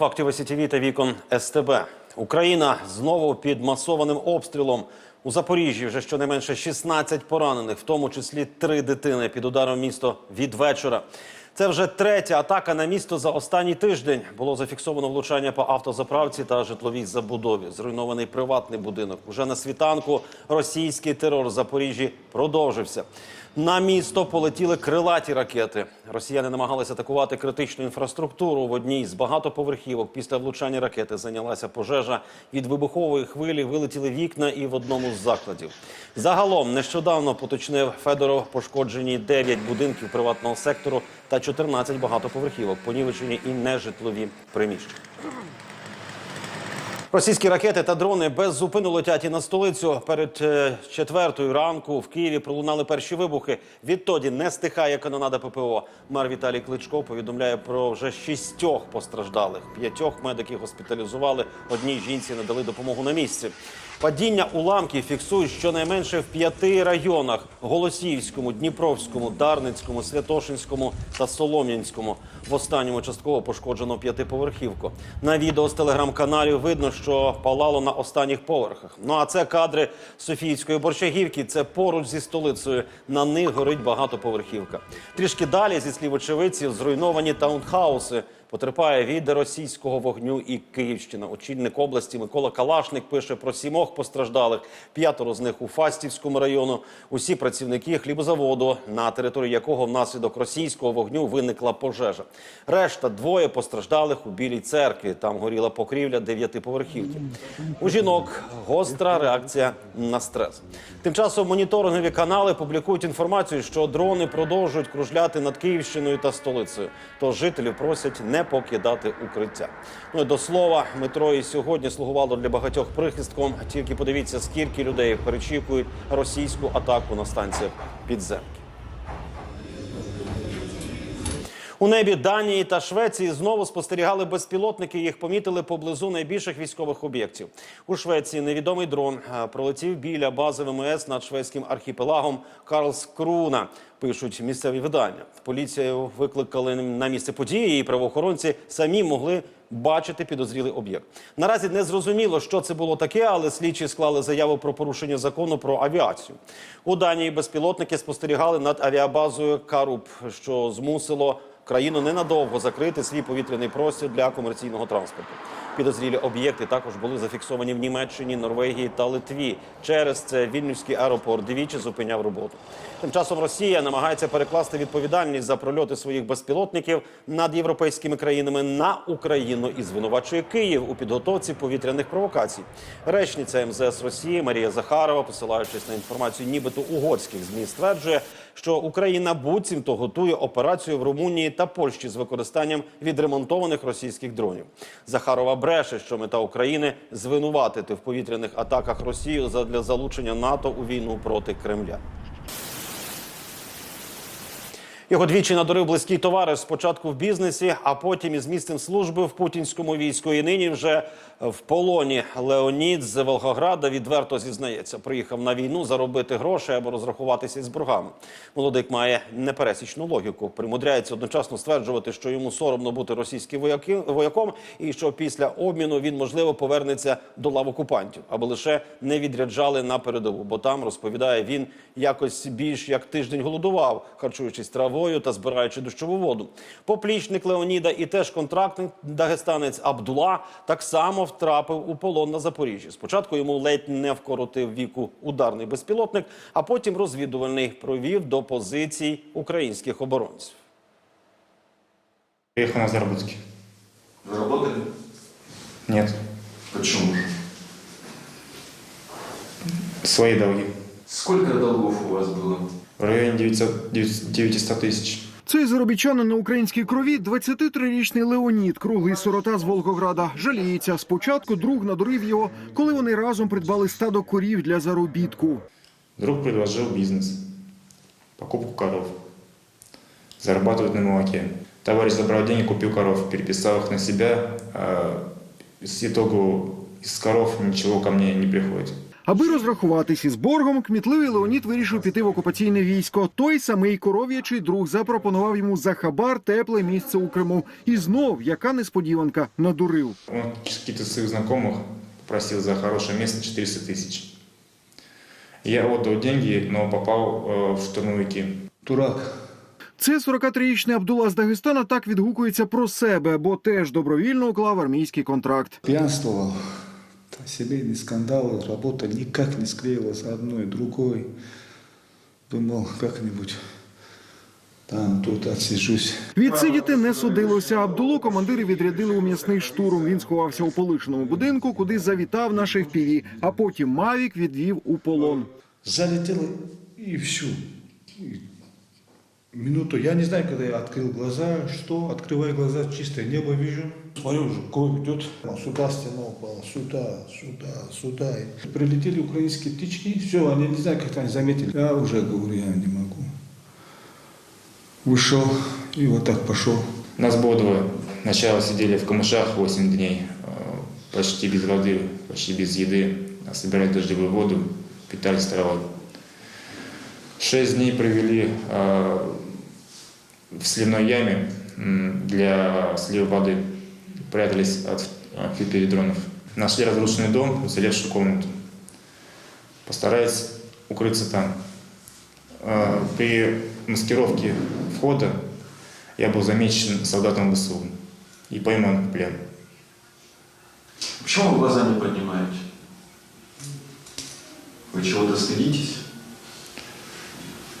Фактів СІТВ та вікон СТБ. Україна знову під масованим обстрілом. У Запоріжжі вже щонайменше 16 поранених, в тому числі три дитини під ударом місто від вечора. Це вже третя атака на місто за останній тиждень. Було зафіксовано влучання по автозаправці та житловій забудові. Зруйнований приватний будинок. Уже на світанку російський терор в Запоріжжі продовжився. На місто полетіли крилаті ракети. Росіяни намагалися атакувати критичну інфраструктуру. В одній з багатоповерхівок після влучання ракети зайнялася пожежа. Від вибухової хвилі вилетіли вікна і в одному з закладів. Загалом нещодавно поточнив Федоров пошкоджені 9 будинків приватного сектору та 14 багатоповерхівок, понівечені і нежитлові приміщення. Російські ракети та дрони без зупину летять і на столицю. Перед е, четвертою ранку в Києві пролунали перші вибухи. Відтоді не стихає канонада ППО. Мер Віталій Кличко повідомляє про вже шістьох постраждалих. П'ятьох медиків госпіталізували. Одній жінці надали допомогу на місці. Падіння уламків фіксують щонайменше в п'яти районах: Голосіївському, Дніпровському, Дарницькому, Святошинському та Солом'янському. В останньому частково пошкоджено п'ятиповерхівку. На відео з телеграм-каналів видно, що палало на останніх поверхах. Ну а це кадри Софійської борщагівки. Це поруч зі столицею. На них горить багатоповерхівка. Трішки далі, зі слів очевидців, зруйновані таунхауси. Потерпає від російського вогню і Київщина. Очільник області Микола Калашник пише про сімох постраждалих. П'ятеро з них у Фастівському району. Усі працівники хлібозаводу, на території якого внаслідок російського вогню виникла пожежа. Решта двоє постраждалих у Білій церкві. Там горіла покрівля дев'ятиповерхівки. У жінок гостра реакція на стрес. Тим часом моніторингові канали публікують інформацію, що дрони продовжують кружляти над Київщиною та столицею. Тож жителів просять не покидати укриття. Ну і до слова, метро і сьогодні слугувало для багатьох прихистком. Тільки подивіться, скільки людей перечікують російську атаку на станціях підземки. У небі Данії та Швеції знову спостерігали безпілотники. Їх помітили поблизу найбільших військових об'єктів. У Швеції невідомий дрон е, пролетів біля бази ВМС над шведським архіпелагом Карлскруна. Пишуть місцеві видання. Поліцію викликали на місце події, і правоохоронці самі могли бачити підозрілий об'єкт. Наразі не зрозуміло, що це було таке, але слідчі склали заяву про порушення закону про авіацію. У Данії безпілотники спостерігали над авіабазою Каруб, що змусило країну ненадовго закрити свій повітряний простір для комерційного транспорту. Підозрілі об'єкти також були зафіксовані в Німеччині, Норвегії та Литві. Через це Вільнюський аеропорт двічі зупиняв роботу. Тим часом Росія намагається перекласти відповідальність за прольоти своїх безпілотників над європейськими країнами на Україну і звинувачує Київ у підготовці повітряних провокацій. Речниця МЗС Росії Марія Захарова, посилаючись на інформацію, нібито угорських змі, стверджує, що Україна буцімто готує операцію в Румунії та Польщі з використанням відремонтованих російських дронів. Захарова бреше, що мета України звинуватити в повітряних атаках Росію задля залучення НАТО у війну проти Кремля. Його двічі надурив близький товариш спочатку в бізнесі, а потім із місцем служби в путінському війську. І нині вже в полоні Леонід з Волгограда відверто зізнається. Приїхав на війну заробити гроші або розрахуватися з боргами. Молодик має непересічну логіку. Примудряється одночасно стверджувати, що йому соромно бути російським вояком, і що після обміну він можливо повернеться до лав окупантів, аби лише не відряджали на передову. Бо там розповідає він якось більш як тиждень голодував, харчуючись травою та збираючи дощову воду. Поплічник Леоніда і теж контрактник дагестанець Абдула так само втрапив у полон на Запоріжжі. Спочатку йому ледь не вкоротив віку ударний безпілотник, а потім розвідувальний провів до позицій українських оборонців. Приехал на заработки. Вы работали? Нет. Почему же? Свои долги. Сколько долгов у вас было? В районе 900, 900 тысяч. Цей заробітчанин на українській крові 23-річний Леонід, круглий сирота з Волгограда. Жаліється. Спочатку друг надурив його, коли вони разом придбали стадо корів для заробітку. Друг предложил бизнес. Покупку коров. Зарабатывать на молоке. Товарищ забрал деньги, купил коров, переписал их на себя. А с итогу из коров ничего ко мне не приходит. Аби розрахуватись із боргом, кмітливий Леонід вирішив піти в окупаційне військо. Той самий коров'ячий друг запропонував йому за хабар тепле місце у Криму. І знов, яка несподіванка, надурив. Он через каких-то своих знакомых попросил за хорошее место 400 тысяч. Я отдал деньги, но попал э, в штурмовики. Дурак. Це 43-річний Абдула з Дагестана так відгукується про себе, бо теж добровільно уклав армійський контракт. Пьянствовал. Семейные скандалы, работа никак не склеилась одной, другой. Думал, как-нибудь там, тут отсижусь. Відсидіти не судилося. Абдулу командири відрядили у м'ясний штурм. Він сховався у полишеному будинку, куди завітав на FPV, а потім Мавік відвів у полон. Залетел и все. Минуту, я не знаю, когда я открыл глаза, что, открываю глаза, чистое небо вижу. Смотрю, уже кровь идет. Сюда стена упала, сюда, сюда, сюда. И Прилетели украинские птички, все, они не знаю, как они заметили. Я уже говорю, я не могу. Вышел и вот так пошел. Нас было двое. Сначала сидели в камышах 8 дней, э, почти без воды, почти без еды, собирали дождевую воду, питались травой. Шесть дней провели э, в сливной яме для слива воды. Прятались от амфипередронов. Нашли разрушенный дом, залезшую комнату. Постарались укрыться там. Э, При маскировке входа я был замечен солдатом ВСУ и пойман в плен. Почему вы глаза не поднимаете? Вы чего-то стыдитесь?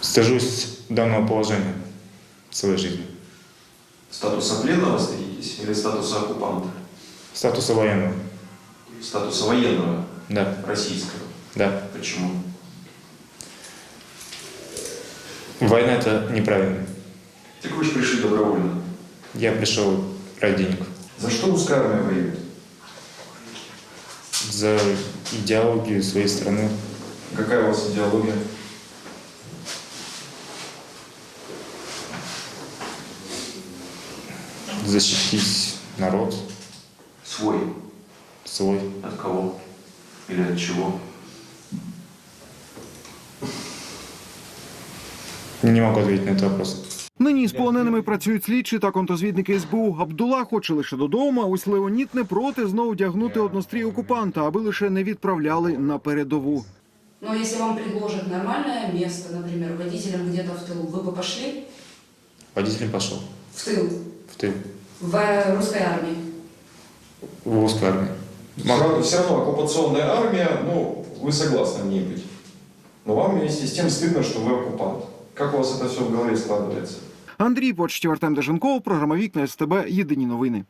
Стыжусь данного положения своей жизни. Статуса пленного стыдитесь или статуса оккупанта? Статуса военного. Статуса военного Да, российского. да. Почему? Война это неправильно. Так вы же пришли добровольно. Я пришел ради денег. За что русская армия воюет? За идеологию своей страны. Какая у вас идеология? Защитить народ Свой. свой. От кого? Или от чего? Не могу ответить на этот вопрос. Нині з полоненими працюють слідчі та контрозвідники СБУ. Абдула хоче лише додому. а Ось Леонід не проти знову вдягнути однострій окупанта, аби лише не відправляли на передову. Но если вам предложат нормальное место, например, водителем где-то в тылу, вы бы пошли Водителем пошел в тыл, в тыл, в э, русской армии? в русскую армию. Все равно, все равно оккупационная армия, ну, вы согласны в ней быть. Но вам вместе с тем стыдно, что вы оккупант. Как у вас это все в голове складывается? Андрій Почтів, Артем Деженков, програма Вікна СТБ. Єдині новини.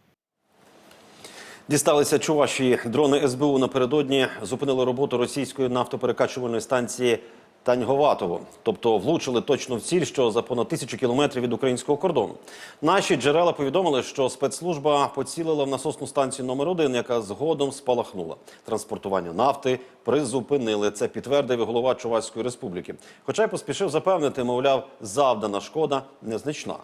Дісталися чуваші дрони СБУ напередодні зупинили роботу російської нафтоперекачувальної станції Таньговатово, тобто влучили точно в ціль, що за понад тисячу кілометрів від українського кордону. Наші джерела повідомили, що спецслужба поцілила в насосну станцію номер 1 яка згодом спалахнула. Транспортування нафти призупинили. Це підтвердив голова Чувашської республіки. Хоча й поспішив запевнити, мовляв, завдана шкода незначна.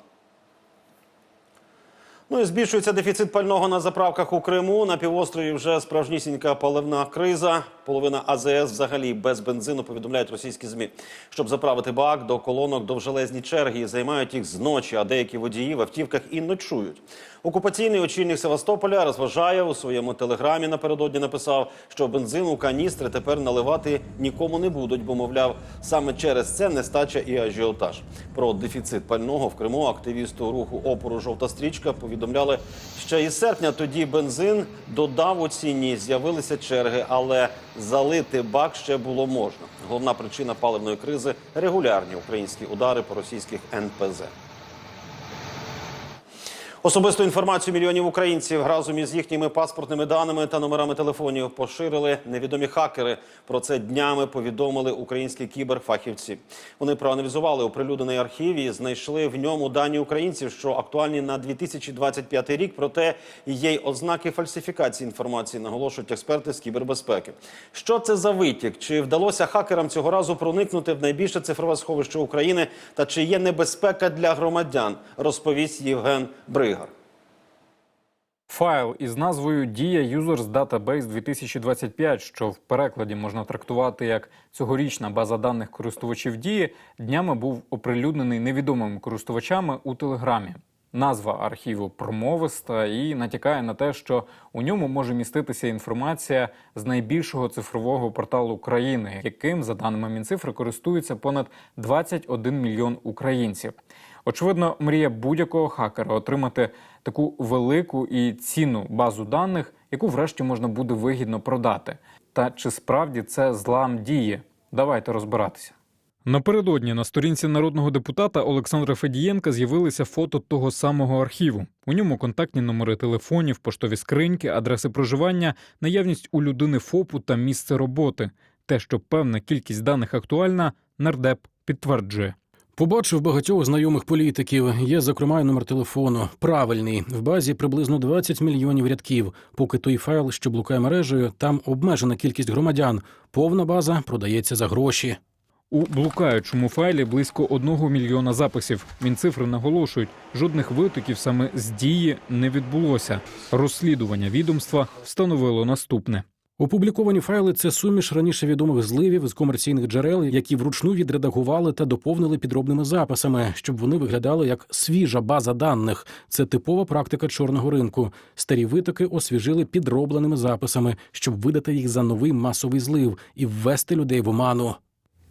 Ну і збільшується дефіцит пального на заправках у Криму. На півострові вже справжнісінька паливна криза. Половина АЗС взагалі без бензину повідомляють російські змі. Щоб заправити бак до колонок довжелезні черги і займають їх зночі, а деякі водії в автівках і ночують. Окупаційний очільник Севастополя розважає у своєму телеграмі. Напередодні написав, що бензин у каністри тепер наливати нікому не будуть, бо мовляв, саме через це нестача і ажіотаж. Про дефіцит пального в Криму активісту руху опору Жовта стрічка повідомляли ще із серпня. Тоді бензин додав у ціні, з'явилися черги, але залити бак ще було можна. Головна причина паливної кризи регулярні українські удари по російських НПЗ. Особисту інформацію мільйонів українців разом із їхніми паспортними даними та номерами телефонів поширили невідомі хакери. Про це днями повідомили українські кіберфахівці. Вони проаналізували оприлюднений архів і знайшли в ньому дані українців, що актуальні на 2025 рік. Проте є й ознаки фальсифікації інформації, наголошують експерти з кібербезпеки. Що це за витік? Чи вдалося хакерам цього разу проникнути в найбільше цифрове сховище України? Та чи є небезпека для громадян? Розповість Євген Бригар. Файл із назвою Дія Users Database 2025, що в перекладі можна трактувати як цьогорічна база даних користувачів дії, днями був оприлюднений невідомими користувачами у Телеграмі. Назва архіву промовиста і натякає на те, що у ньому може міститися інформація з найбільшого цифрового порталу країни, яким, за даними Мінцифри, користується понад 21 мільйон українців. Очевидно, мрія будь-якого хакера отримати таку велику і цінну базу даних, яку врешті можна буде вигідно продати. Та чи справді це злам діє? Давайте розбиратися. Напередодні на сторінці народного депутата Олександра Федієнка з'явилися фото того самого архіву. У ньому контактні номери телефонів, поштові скриньки, адреси проживання, наявність у людини ФОПу та місце роботи. Те, що певна кількість даних актуальна, нардеп підтверджує. Побачив багатьох знайомих політиків. Є, зокрема, номер телефону. Правильний в базі приблизно 20 мільйонів рядків. Поки той файл, що блукає мережею, там обмежена кількість громадян. Повна база продається за гроші. У блукаючому файлі близько одного мільйона записів. Мінцифри наголошують, жодних витоків саме з дії не відбулося. Розслідування відомства встановило наступне. Опубліковані файли це суміш раніше відомих зливів з комерційних джерел, які вручну відредагували та доповнили підробними записами, щоб вони виглядали як свіжа база даних. Це типова практика чорного ринку. Старі витоки освіжили підробленими записами, щоб видати їх за новий масовий злив і ввести людей в оману.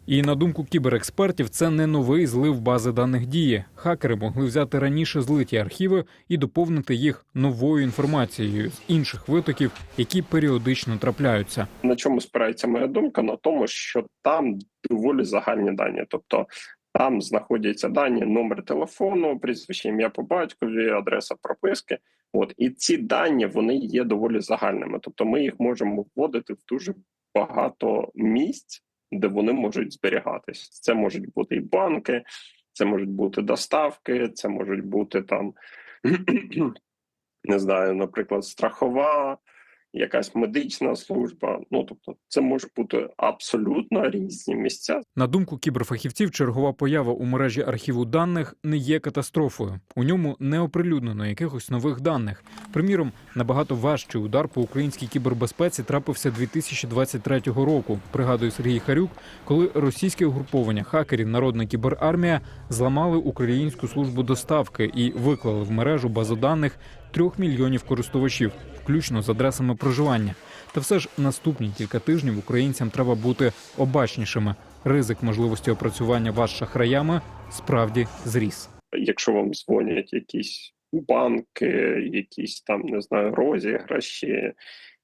І на думку кіберекспертів, це не новий злив бази даних дії. Хакери могли взяти раніше злиті архіви і доповнити їх новою інформацією з інших витоків, які періодично трапляються. На чому спирається моя думка? На тому, що там доволі загальні дані, тобто там знаходяться дані, номер телефону, прізвище ім'я по батькові, адреса прописки. От і ці дані вони є доволі загальними. Тобто, ми їх можемо вводити в дуже багато місць, де вони можуть зберігатись. Це можуть бути і банки, це можуть бути доставки, це можуть бути там не знаю, наприклад, страхова, якась медична служба. Ну тобто, це може бути абсолютно різні місця. На думку кіберфахівців, чергова поява у мережі архіву даних не є катастрофою. У ньому не оприлюднено якихось нових даних. Приміром, набагато важчий удар по українській кібербезпеці трапився 2023 року. Пригадує Сергій Харюк, коли російське угруповання хакерів Народна кіберармія зламали українську службу доставки і виклали в мережу базу даних трьох мільйонів користувачів, включно з адресами проживання. Та все ж наступні кілька тижнів українцям треба бути обачнішими. Ризик можливості опрацювання вас шахраями справді зріс. Якщо вам дзвонять якісь банки, якісь там не знаю, розіграші,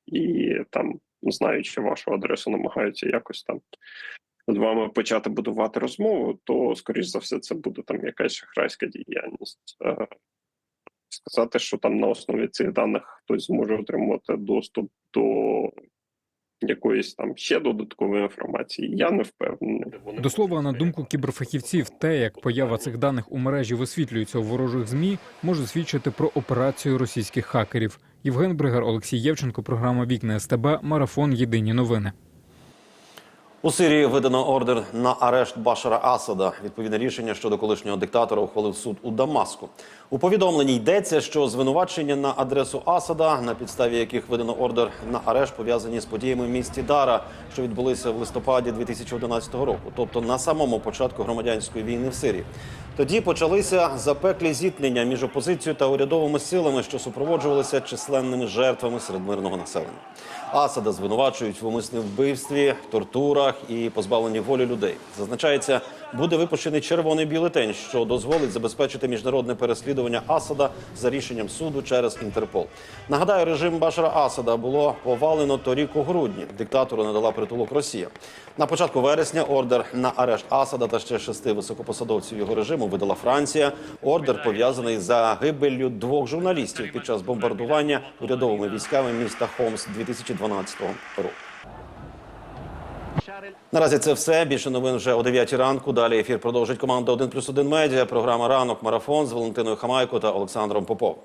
і там, знаючи вашу адресу, намагаються якось там з вами почати будувати розмову, то скоріш за все це буде там якась шахрайська діяльність. Сказати, що там на основі цих даних хтось зможе отримати доступ до якоїсь там ще додаткової інформації, я не впевнений. До слова, на думку кіберфахівців, те, як поява цих даних у мережі висвітлюється у ворожих змі, може свідчити про операцію російських хакерів. Євген Бригар, Олексій Євченко, програма Вікна СТБ, Марафон. Єдині новини. У Сирії видано ордер на арешт Башара Асада. Відповідне рішення щодо колишнього диктатора ухвалив суд у Дамаску. У повідомленні йдеться, що звинувачення на адресу Асада, на підставі яких видано ордер на арешт, пов'язані з подіями в місті Дара, що відбулися в листопаді 2011 року, тобто на самому початку громадянської війни в Сирії. Тоді почалися запеклі зіткнення між опозицією та урядовими силами, що супроводжувалися численними жертвами серед мирного населення. Асада звинувачують в умисному вбивстві, тортурах і позбавленні волі людей. Зазначається, буде випущений червоний бюлетень, що дозволить забезпечити міжнародне переслідування Асада за рішенням суду через Інтерпол. Нагадаю, режим Башара Асада було повалено торік у грудні. Диктатору надала притулок Росія. На початку вересня ордер на арешт Асада та ще шести високопосадовців його режиму видала Франція. Ордер пов'язаний з загибеллю двох журналістів під час бомбардування урядовими військами міста Хомс 2012 року. Наразі це все. Більше новин вже о 9 ранку. Далі ефір продовжить команда 1+,1 медіа. Програма Ранок Марафон з Валентиною Хамайко та Олександром Попов.